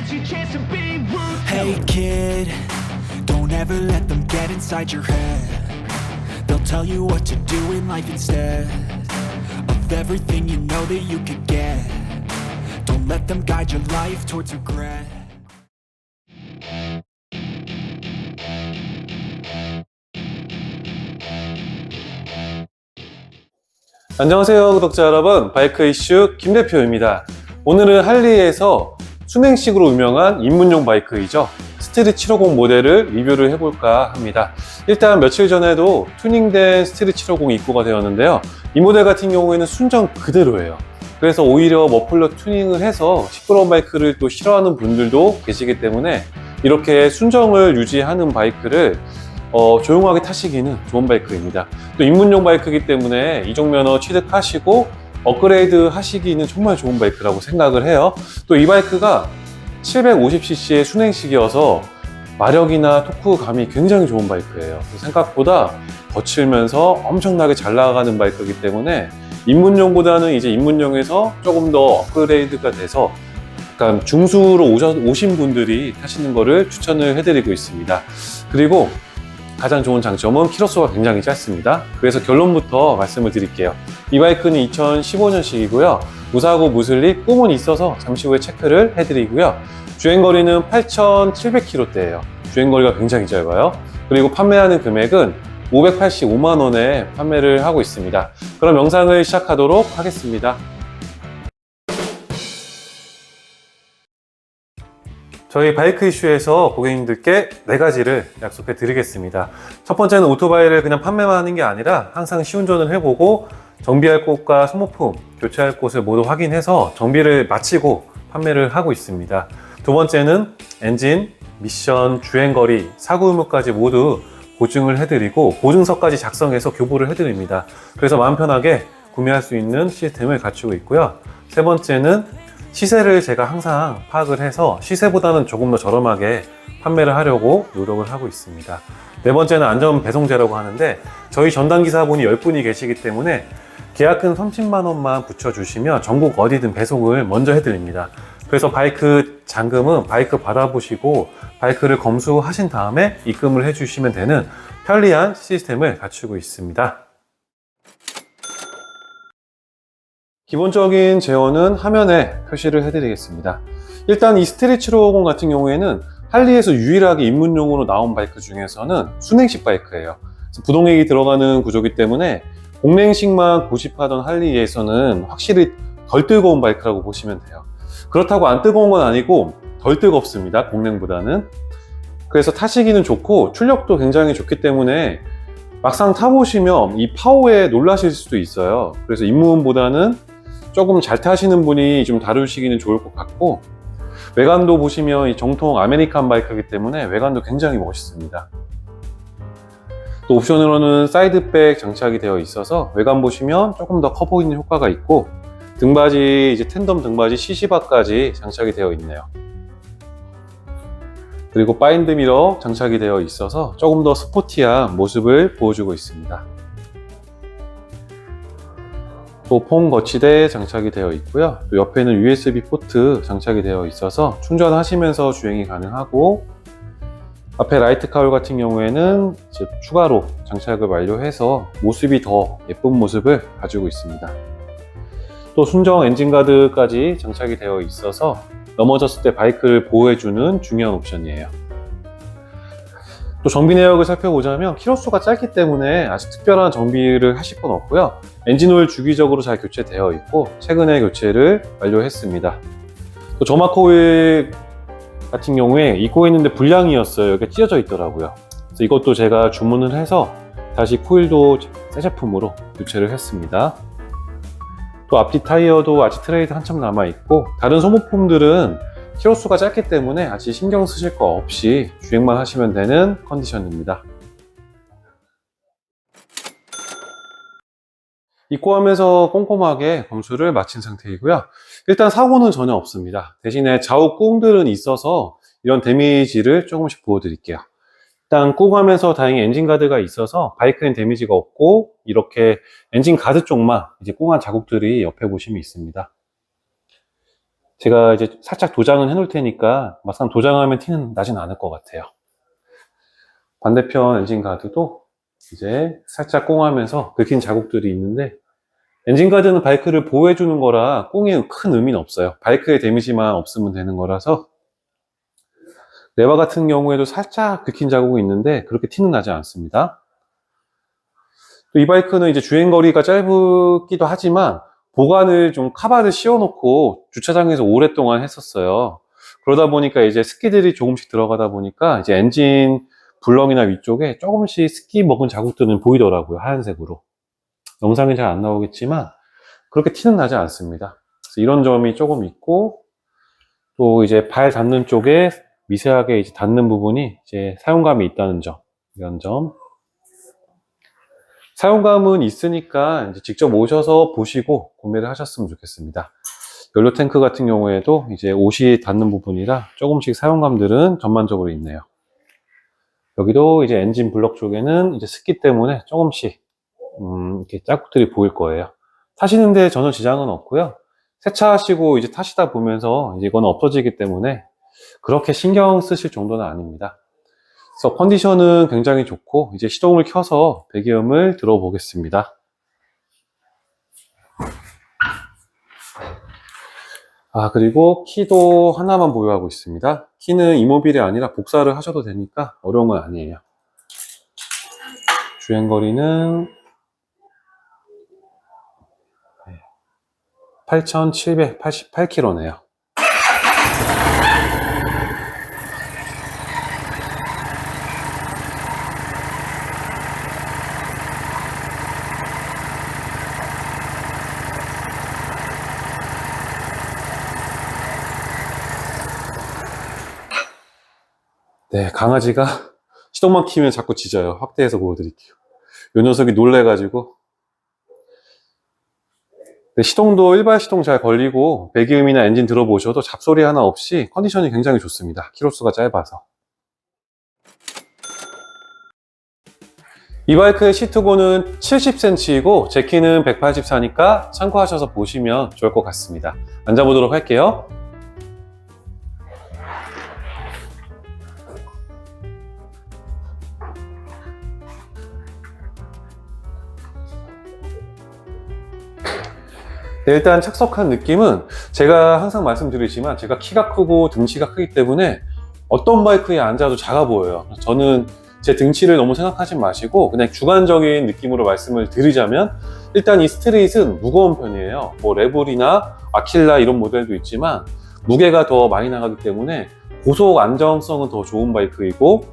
it's your chance to be ruthless. Hey kid, don't ever let them get inside your head. They'll tell you what to do in life instead of everything you know that you could get. Don't let them guide your life towards regret. 안녕하세요 구독자 여러분 바이크 이슈 김 대표입니다 오늘은 할리에서 순행식으로 유명한 입문용 바이크이죠. 스트릿 750 모델을 리뷰를 해볼까 합니다. 일단 며칠 전에도 튜닝된 스트릿 750 입고가 되었는데요. 이 모델 같은 경우에는 순정 그대로예요. 그래서 오히려 머플러 튜닝을 해서 시끄러운 바이크를 또 싫어하는 분들도 계시기 때문에 이렇게 순정을 유지하는 바이크를 어, 조용하게 타시기는 좋은 바이크입니다. 또 입문용 바이크이기 때문에 이종 면허 취득하시고 업그레이드 하시기는 정말 좋은 바이크라고 생각을 해요. 또 이 바이크가 750cc의 순행식이어서 마력이나 토크감이 굉장히 좋은 바이크예요. 생각보다 거칠면서 엄청나게 잘 나가는 바이크이기 때문에 입문용보다는 이제 입문용에서 조금 더 업그레이드가 돼서 약간 중수로 오신 분들이 타시는 거를 추천을 해드리고 있습니다. 그리고 가장 좋은 장점은 키로수가 굉장히 짧습니다. 그래서 결론부터 말씀을 드릴게요. 이 바이크는 2015년식이고요. 무사고 무슬립 꿈은 있어서 잠시 후에 체크를 해드리고요. 주행거리는 8,700km대예요. 주행거리가 굉장히 짧아요. 그리고 판매하는 금액은 585만 원에 판매를 하고 있습니다. 그럼 영상을 시작하도록 하겠습니다. 저희 바이크 이슈에서 고객님들께 네 가지를 약속해 드리겠습니다. 첫 번째는 오토바이를 그냥 판매만 하는 게 아니라 항상 시운전을 해보고 정비할 곳과 소모품, 교체할 곳을 모두 확인해서 정비를 마치고 판매를 하고 있습니다. 두 번째는 엔진, 미션, 주행거리, 사고 유무까지 모두 보증을 해드리고 보증서까지 작성해서 교부를 해드립니다. 그래서 마음 편하게 구매할 수 있는 시스템을 갖추고 있고요. 세 번째는 시세를 제가 항상 파악을 해서 시세보다는 조금 더 저렴하게 판매를 하려고 노력을 하고 있습니다. 네 번째는 안전 배송제라고 하는데 저희 전담 기사분이 10분이 계시기 때문에 계약금 30만 원만 붙여주시면 전국 어디든 배송을 먼저 해드립니다. 그래서 바이크 잔금은 바이크 받아보시고 바이크를 검수하신 다음에 입금을 해주시면 되는 편리한 시스템을 갖추고 있습니다. 기본적인 제어는 화면에 표시를 해드리겠습니다. 일단 이 스트릿 750 같은 경우에는 할리에서 유일하게 입문용으로 나온 바이크 중에서는 순행식 바이크예요. 부동액이 들어가는 구조기 때문에 공랭식만 고집하던 할리에서는 확실히 덜 뜨거운 바이크라고 보시면 돼요. 그렇다고 안 뜨거운 건 아니고 덜 뜨겁습니다. 공랭보다는. 그래서 타시기는 좋고 출력도 굉장히 좋기 때문에 막상 타보시면 이 파워에 놀라실 수도 있어요. 그래서 입문보다는 조금 잘 타시는 분이 좀 다루시기는 좋을 것 같고 외관도 보시면 이 정통 아메리칸 바이크이기 때문에 외관도 굉장히 멋있습니다. 또 옵션으로는 사이드백 장착이 되어 있어서 외관 보시면 조금 더 커 보이는 효과가 있고 등받이 이제 텐덤 등받이 CC바까지 장착이 되어 있네요. 그리고 바인드 미러 장착이 되어 있어서 조금 더 스포티한 모습을 보여주고 있습니다. 또 폼 거치대 장착이 되어 있고요. 또 옆에는 USB 포트 장착이 되어 있어서 충전하시면서 주행이 가능하고 앞에 라이트 카울 같은 경우에는 추가로 장착을 완료해서 모습이 더 예쁜 모습을 가지고 있습니다. 또 순정 엔진 가드까지 장착이 되어 있어서 넘어졌을 때 바이크를 보호해주는 중요한 옵션이에요. 또 정비 내역을 살펴보자면 키로수가 짧기 때문에 아직 특별한 정비를 하실 건 없고요. 엔진 오일 주기적으로 잘 교체되어 있고 최근에 교체를 완료했습니다. 또 오일 같은 경우에 입고 있는데 불량이었어요. 여기 찢어져 있더라고요. 그래서 이것도 제가 주문을 해서 다시 코일도 새 제품으로 교체를 했습니다. 또 앞뒤 타이어도 아직 트레이드 한참 남아 있고 다른 소모품들은 키로수가 짧기 때문에 아직 신경 쓰실 거 없이 주행만 하시면 되는 컨디션입니다. 입고하면서 꼼꼼하게 검수를 마친 상태이고요. 일단 사고는 전혀 없습니다. 대신에 좌우 꿍들은 있어서 이런 데미지를 조금씩 보여드릴게요. 일단 꿍하면서 다행히 엔진 가드가 있어서 바이크엔 데미지가 없고 이렇게 엔진 가드 쪽만 이제 꿍한 자국들이 옆에 보시면 있습니다. 제가 이제 살짝 도장은 해놓을 테니까 막상 도장하면 티는 나진 않을 것 같아요. 반대편 엔진 가드도 이제 살짝 꽁하면서 긁힌 자국들이 있는데 엔진 가드는 바이크를 보호해주는 거라 꽁이 큰 의미는 없어요. 바이크에 데미지만 없으면 되는 거라서 레바 같은 경우에도 살짝 긁힌 자국이 있는데 그렇게 티는 나지 않습니다. 또이 바이크는 이제 주행거리가 짧기도 하지만 보관을 좀 카바를 씌워놓고 주차장에서 오랫동안 했었어요. 그러다 보니까 이제 습기들이 조금씩 들어가다 보니까 이제 엔진 블럭이나 위쪽에 조금씩 습기 먹은 자국들은 보이더라고요. 하얀색으로. 영상에 잘안 나오겠지만 그렇게 티는 나지 않습니다. 이런 점이 조금 있고 또 이제 발 닿는 쪽에 미세하게 이제 닿는 부분이 이제 사용감이 있다는 점. 이런 점. 사용감은 있으니까 직접 오셔서 보시고 구매를 하셨으면 좋겠습니다. 연료 탱크 같은 경우에도 이제 옷이 닿는 부분이라 조금씩 사용감들은 전반적으로 있네요. 여기도 이제 엔진 블럭 쪽에는 이제 습기 때문에 조금씩 음, 이렇게 자국들이 보일 거예요. 타시는데 전혀 지장은 없고요. 세차하시고 이제 타시다 보면서 이제 이건 없어지기 때문에 그렇게 신경 쓰실 정도는 아닙니다. 그래서 컨디션은 굉장히 좋고 이제 시동을 켜서 배기음을 들어보겠습니다. 아 그리고 키도 하나만 보유하고 있습니다. 키는 이모빌이 아니라 복사를 하셔도 되니까 어려운 건 아니에요. 주행거리는 8,788km네요. 네, 강아지가 시동만 키면 자꾸 짖어요. 확대해서 보여드릴게요. 요 녀석이 놀래가지고. 네, 시동도 일반 시동 잘 걸리고 배기음이나 엔진 들어보셔도 잡소리 하나 없이 컨디션이 굉장히 좋습니다. 키로수가 짧아서. 이 바이크의 시트고는 70cm이고 제 키는 184니까 참고하셔서 보시면 좋을 것 같습니다. 앉아보도록 할게요. 네, 일단 착석한 느낌은 제가 항상 말씀드리지만 제가 키가 크고 등치가 크기 때문에 어떤 바이크에 앉아도 작아 보여요. 저는 제 등치를 너무 생각하지 마시고 그냥 주관적인 느낌으로 말씀을 드리자면 일단 이 스트레이트는 무거운 편이에요. 뭐 레볼이나 아킬라 이런 모델도 있지만 무게가 더 많이 나가기 때문에 고속 안정성은 더 좋은 바이크이고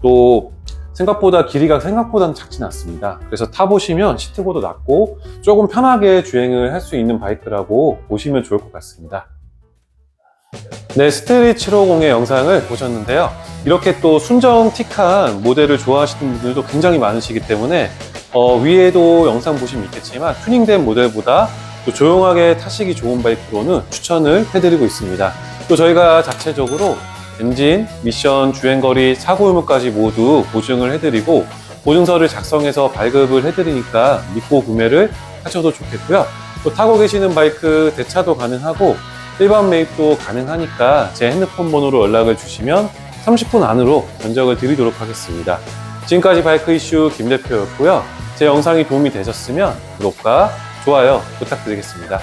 또 생각보다 길이가 생각보다는 작진 않습니다. 그래서 타보시면 시트고도 낮고 조금 편하게 주행을 할 수 있는 바이크라고 보시면 좋을 것 같습니다. 네, 스테리 750의 영상을 보셨는데요. 이렇게 또 순정틱한 모델을 좋아하시는 분들도 굉장히 많으시기 때문에 어, 위에도 영상 보시면 있겠지만 튜닝된 모델보다 또 조용하게 타시기 좋은 바이크로는 추천을 해드리고 있습니다. 또 저희가 자체적으로 엔진, 미션, 주행거리, 사고 유무까지 모두 보증을 해드리고 보증서를 작성해서 발급을 해드리니까 믿고 구매를 하셔도 좋겠고요. 또 타고 계시는 바이크 대차도 가능하고 일반 매입도 가능하니까 제 핸드폰 번호로 연락을 주시면 30분 안으로 견적을 드리도록 하겠습니다. 지금까지 바이크 이슈 김 대표였고요. 제 영상이 도움이 되셨으면 구독과 좋아요 부탁드리겠습니다.